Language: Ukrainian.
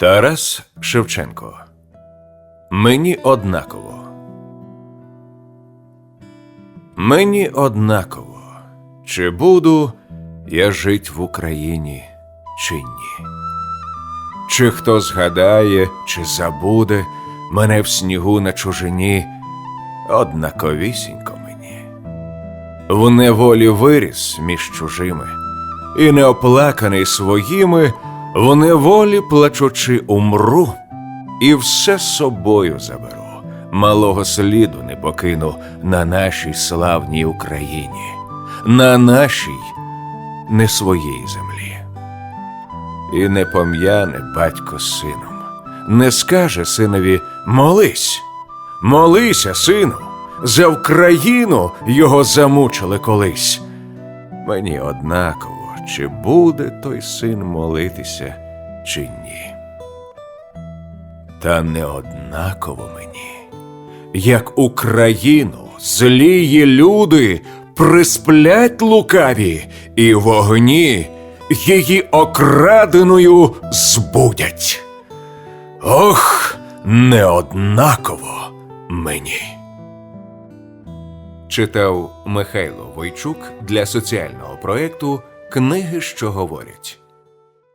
Тарас Шевченко. Мені однаково. Мені однаково, чи буду я жить в Україні, чи ні. Чи хто згадає, чи забуде мене в снігу на чужині, однаковісінько мені. В неволі виріс між чужими, і неоплаканий своїми, в неволі плачучи умру, і все собою заберу, малого сліду не покину на нашій славній Україні, на нашій не своїй землі. І не пом'яне батько сином, не скаже синові молись, молися, сину, за Вкраїну його замучили колись. Мені однаково, чи буде той син молитися, чи ні. Та не однаково мені, як Україну злії люди присплять лукаві і вогні її окраденою збудять. Ох, не однаково мені. Читав Михайло Войчук для соціального проєкту Книги, що говорять.